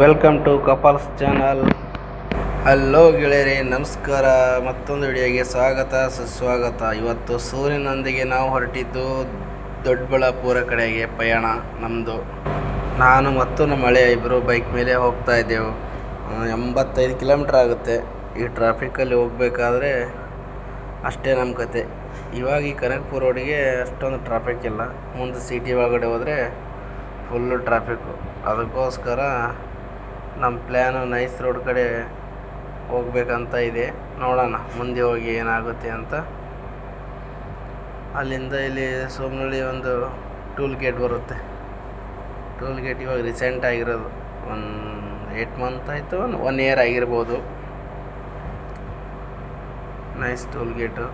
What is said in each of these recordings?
Welcome to couples channel. Hello ಗೆಳೆಯರಿ, ನಮಸ್ಕಾರ. ಮತ್ತೊಂದು ವಿಡಿಯೋಗೆ ಸ್ವಾಗತ, ಸುಸ್ವಾಗತ. ಇವತ್ತು ಸೂರ್ಯನೊಂದಿಗೆ ನಾವು ಹೊರಟಿದ್ದು ದೊಡ್ಡಬಳ್ಳಾಪುರ ಕಡೆಗೆ ಪಯಣ ನಮ್ಮದು ನಾನು ಮತ್ತು ನಮ್ಮ ಹಳೆಯ ಇಬ್ಬರು ಬೈಕ್ ಮೇಲೆ ಹೋಗ್ತಾ ಇದ್ದೆವು. ಎಂಬತ್ತೈದು ಕಿಲೋಮೀಟ್ರ್ ಆಗುತ್ತೆ. ಈ ಟ್ರಾಫಿಕಲ್ಲಿ ಹೋಗಬೇಕಾದ್ರೆ ಅಷ್ಟೇ ನಮ್ಮ ಕತೆ. ಇವಾಗ ಈ ಕನಕಪುರ ರೋಡಿಗೆ ಅಷ್ಟೊಂದು ಟ್ರಾಫಿಕ್ ಇಲ್ಲ. ಮುಂದೆ ಸಿಟಿ ಒಳಗಡೆ ಹೋದರೆ ಫುಲ್ಲು ಟ್ರಾಫಿಕ್ಕು ಅದಕ್ಕೋಸ್ಕರ ನಮ್ಮ ಪ್ಲ್ಯಾನು ನೈಸ್ ರೋಡ್ ಕಡೆ ಹೋಗ್ಬೇಕಂತ ಇದೆ. ನೋಡೋಣ, ಮುಂದೆ ಹೋಗಿ ಏನಾಗುತ್ತೆ ಅಂತ. ಅಲ್ಲಿಂದ ಇಲ್ಲಿ ಸೋಮನಳ್ಳಿ ಒಂದು ಟೂಲ್ ಗೇಟ್ ಬರುತ್ತೆ. ಟೂಲ್ ಗೇಟ್ ಇವಾಗ ರೀಸೆಂಟ್ ಆಗಿರೋದು. ಒಂದು ಏಟ್ ಮಂತ್ ಆಯಿತು, ಒಂದು ಒನ್ ಇಯರ್ ಆಗಿರ್ಬೋದು. Nice toll gate.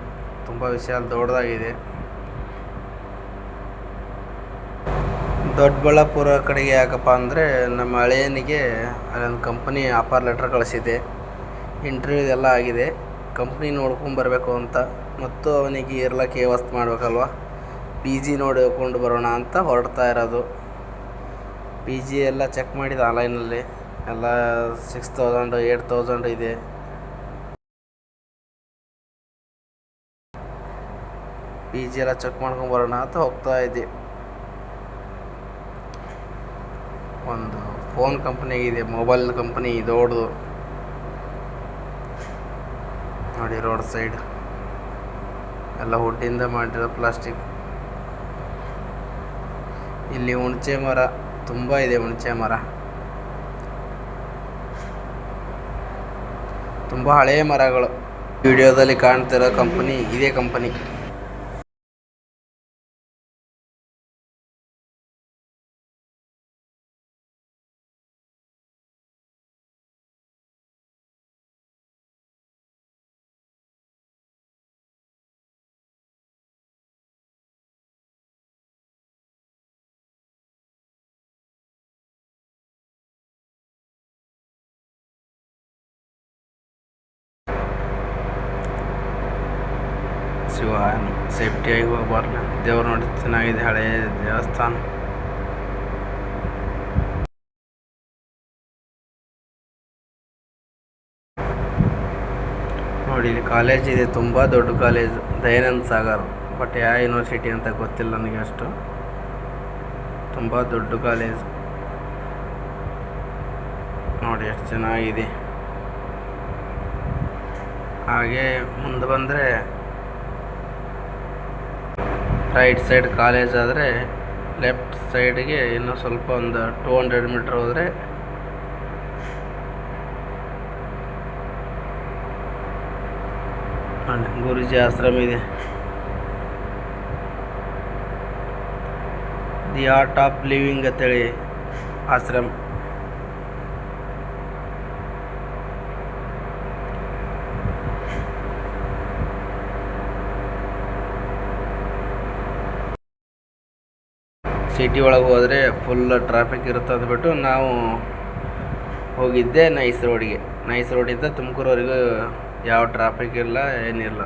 ತುಂಬ ವಿಶಾಲ, ದೊಡ್ಡದಾಗಿದೆ. ದೊಡ್ಡಬಳ್ಳಾಪುರ ಕಡೆಗೆ ಯಾಕಪ್ಪ ಅಂದರೆ ನಮ್ಮ ಹಳೆಯನಿಗೆ ಅಲ್ಲೊಂದು ಕಂಪ್ನಿ ಆಫರ್ ಲೆಟ್ರ್ ಕಳಿಸಿದೆ. ಇಂಟರ್ವ್ಯೂ ಎಲ್ಲ ಆಗಿದೆ. ಕಂಪ್ನಿ ನೋಡ್ಕೊಂಬರ್ಬೇಕು ಅಂತ. ಮತ್ತು ಅವನಿಗೆ ಇರ್ಲಿಕ್ಕೆ ವ್ಯವಸ್ಥೆ ಮಾಡಬೇಕಲ್ವ? ಪಿ ಜಿ ನೋಡಿಕೊಂಡು ಬರೋಣ ಅಂತ ಹೊರಡ್ತಾ ಇರೋದು. ಪಿ ಜಿ ಎಲ್ಲ ಚೆಕ್ ಮಾಡಿದೆ ಆನ್ಲೈನಲ್ಲಿ ಎಲ್ಲ ಸಿಕ್ಸ್ ತೌಸಂಡ್ ಏಯ್ಟ್ ತೌಸಂಡ್ ಇದೆ. ಪಿ ಜಿ ಎಲ್ಲ ಚೆಕ್ ಮಾಡ್ಕೊಂಡು ಬರೋಣ ಅಂತ ಹೋಗ್ತಾ ಇದ್ದೆ. ಒಂದು ಫೋನ್ ಕಂಪ್ನಿ ಇದೆ ಮೊಬೈಲ್ ಕಂಪ್ನಿ ದೊಡ್ಡದು ನೋಡಿ ರೋಡ್ ಸೈಡ್ ಎಲ್ಲ ಹುಡ್ಡಿಂದ ಮಾಡಿರೋ ಪ್ಲಾಸ್ಟಿಕ್ ಇಲ್ಲಿ ಹುಣಸೆ ಮರ, ತುಂಬ ಇದೆ ಹುಣಸೆ ಮರ. ತುಂಬ ಹಳೆಯ ಮರಗಳು. ವಿಡಿಯೋದಲ್ಲಿ ಕಾಣ್ತಿರೋ ಕಂಪನಿ ಇದೇ ಕಂಪನಿ ಶಿವ ಸೇಫ್ಟಿಯಾಗಿ ಹೋಗಬಾರ್ದು ದೇವ್ರು ನೋಡಿ ಚೆನ್ನಾಗಿದೆ ಹಳೆಯ ದೇವಸ್ಥಾನ. ನೋಡಿ, ಇಲ್ಲಿ ಕಾಲೇಜ್ ಇದೆ, ತುಂಬ ದೊಡ್ಡ ಕಾಲೇಜ್ ದಯಾನಂದ ಸಾಗರ್. ಬಟ್ ಯಾವ ಯೂನಿವರ್ಸಿಟಿ ಅಂತ ಗೊತ್ತಿಲ್ಲ ನನಗೆ ಅಷ್ಟು. ತುಂಬ ದೊಡ್ಡ ಕಾಲೇಜ್ ನೋಡಿ ಎಷ್ಟು ಚೆನ್ನಾಗಿದೆ. ಹಾಗೆ ಮುಂದೆ ಬಂದರೆ ರೈಟ್ ಸೈಡ್ ಕಾಲೇಜ್ ಆದರೆ ಲೆಫ್ಟ್ ಸೈಡ್ಗೆ ಇನ್ನೂ ಸ್ವಲ್ಪ ಒಂದು ಟೂ ಹಂಡ್ರೆಡ್ ಮೀಟ್ರ್ ಹೋದರೆ ಗುರುಜಿ ಆಶ್ರಮ ಇದೆ. ದಿ ಆರ್ಟ್ ಆಫ್ ಲಿವಿಂಗ್ ಅಂತೇಳಿ ಆಶ್ರಮ. ಸಿಟಿ ಒಳಗೆ ಹೋದರೆ ಫುಲ್ ಟ್ರಾಫಿಕ್ ಇರುತ್ತೆ ಅಂದ್ಬಿಟ್ಟು ನಾವು ಹೋಗಿದ್ದೆ ನೈಸ್ ರೋಡಿಗೆ ನೈಸ್ ರೋಡಿಂದ ತುಮಕೂರವರೆಗೂ ಯಾವ ಟ್ರಾಫಿಕ್ ಇಲ್ಲ, ಏನಿಲ್ಲ.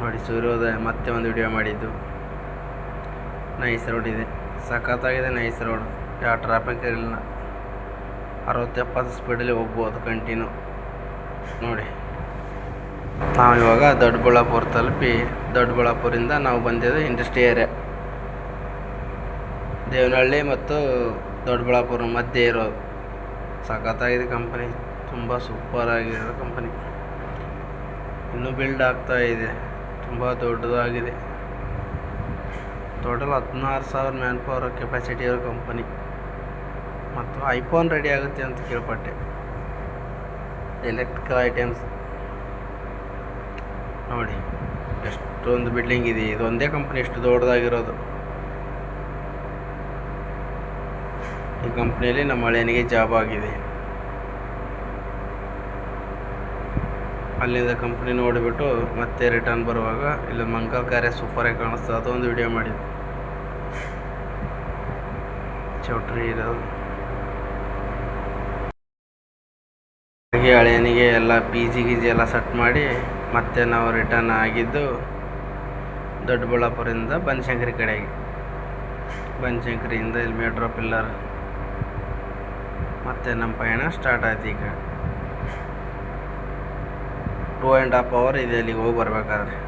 ನೋಡಿ ಸೂರ್ಯೋದಯ, ಮತ್ತೆ ಒಂದು ವಿಡಿಯೋ ಮಾಡಿದ್ದು. ನೈಸ್ ರೋಡ್ ಇದೆ. ಸಖತ್ತಾಗಿದೆ ನೈಸ್ ರೋಡ್ ಯಾವ ಟ್ರಾಫಿಕ್ ಇರಲಿಲ್ಲ ಅರವತ್ತೆಪ್ಪತ್ತು ಸ್ಪೀಡಲ್ಲಿ ಹೋಗ್ಬೋದು ಕಂಟಿನ್ಯೂ ನೋಡಿ. ನಾವು ಇವಾಗ ದೊಡ್ಡಬಳ್ಳಾಪುರ ತಲುಪಿ ದೊಡ್ಡಬಳ್ಳಾಪುರಿಂದ ನಾವು ಬಂದಿದ್ದು ಇಂಡಸ್ಟ್ರಿ ಏರಿಯಾ ದೇವನಹಳ್ಳಿ ಮತ್ತು ದೊಡ್ಡಬಳ್ಳಾಪುರ ಮಧ್ಯೆ ಇರೋದು ಸಖತ್ತಾಗಿದೆ ಕಂಪನಿ ತುಂಬ ಸೂಪರ್ ಆಗಿರೋ ಕಂಪನಿ ಇನ್ನೂ ಬಿಲ್ಡ್ ಆಗ್ತಾ ಇದೆ. ತುಂಬ ದೊಡ್ಡದಾಗಿದೆ. ಟೋಟಲ್ ಹದಿನಾರು ಸಾವಿರ ಮ್ಯಾನ್ ಪವರ್ ಕೆಪಾಸಿಟಿ ಇರೋ ಕಂಪನಿ ಮತ್ತು ಐಫೋನ್ ರೆಡಿ ಆಗುತ್ತೆ ಅಂತ ಕೇಳ್ಪಟ್ಟೆ. ಎಲೆಕ್ಟ್ರಿಕಲ್ ಐಟಮ್ಸ್ ನೋಡಿ, ಎಷ್ಟೊಂದು ಬಿಲ್ಡಿಂಗ್ ಇದೆ. ಇದೊಂದೇ ಕಂಪ್ನಿ ಎಷ್ಟು ದೊಡ್ಡದಾಗಿರೋದು. ಈ ಕಂಪ್ನಿಯಲ್ಲಿ ನಮ್ಮ ಹಳೆಯನಿಗೆ ಜಾಬ್ ಆಗಿದೆ. ಅಲ್ಲಿಂದ ಕಂಪ್ನಿ ನೋಡಿಬಿಟ್ಟು ಮತ್ತೆ ರಿಟರ್ನ್ ಬರುವಾಗ ಇಲ್ಲಿ ಮಂಗಲ್ ಕಾರ್ಯ ಸೂಪರಾಗಿ ಕಾಣಿಸ್ತದೆ ಅದೊಂದು ವಿಡಿಯೋ ಮಾಡಿದ್ದೆ. ಚೌಟ್ರಿ ಇರೋದು. ಹಾಗೆ ಹಳೆಯನಿಗೆ ಎಲ್ಲ ಪಿ ಜಿ ಗಿಜಿ ಎಲ್ಲ ಸೆಟ್ ಮಾಡಿ ಮತ್ತೆ ನಾವು ರಿಟರ್ನ್ ಆಗಿದ್ದು ದೊಡ್ಡಬಳ್ಳಾಪುರದಿಂದ ಬನಶಂಕರಿ ಕಡೆಗೆ. ಬನಶಂಕರಿಯಿಂದ ಇಲ್ಲಿ ಮೆಟ್ರೋ ಪಿಲ್ಲರ್ ಮತ್ತು ನಮ್ಮ ಪಯಣ ಸ್ಟಾರ್ಟ್ ಆಯ್ತು ಈಗ. ಟೂ ಆ್ಯಂಡ್ ಹಾಫ್ ಅವರ್ ಇದೆ ಅಲ್ಲಿಗೆ ಹೋಗಿ ಬರ್ಬೇಕಾದ್ರೆ.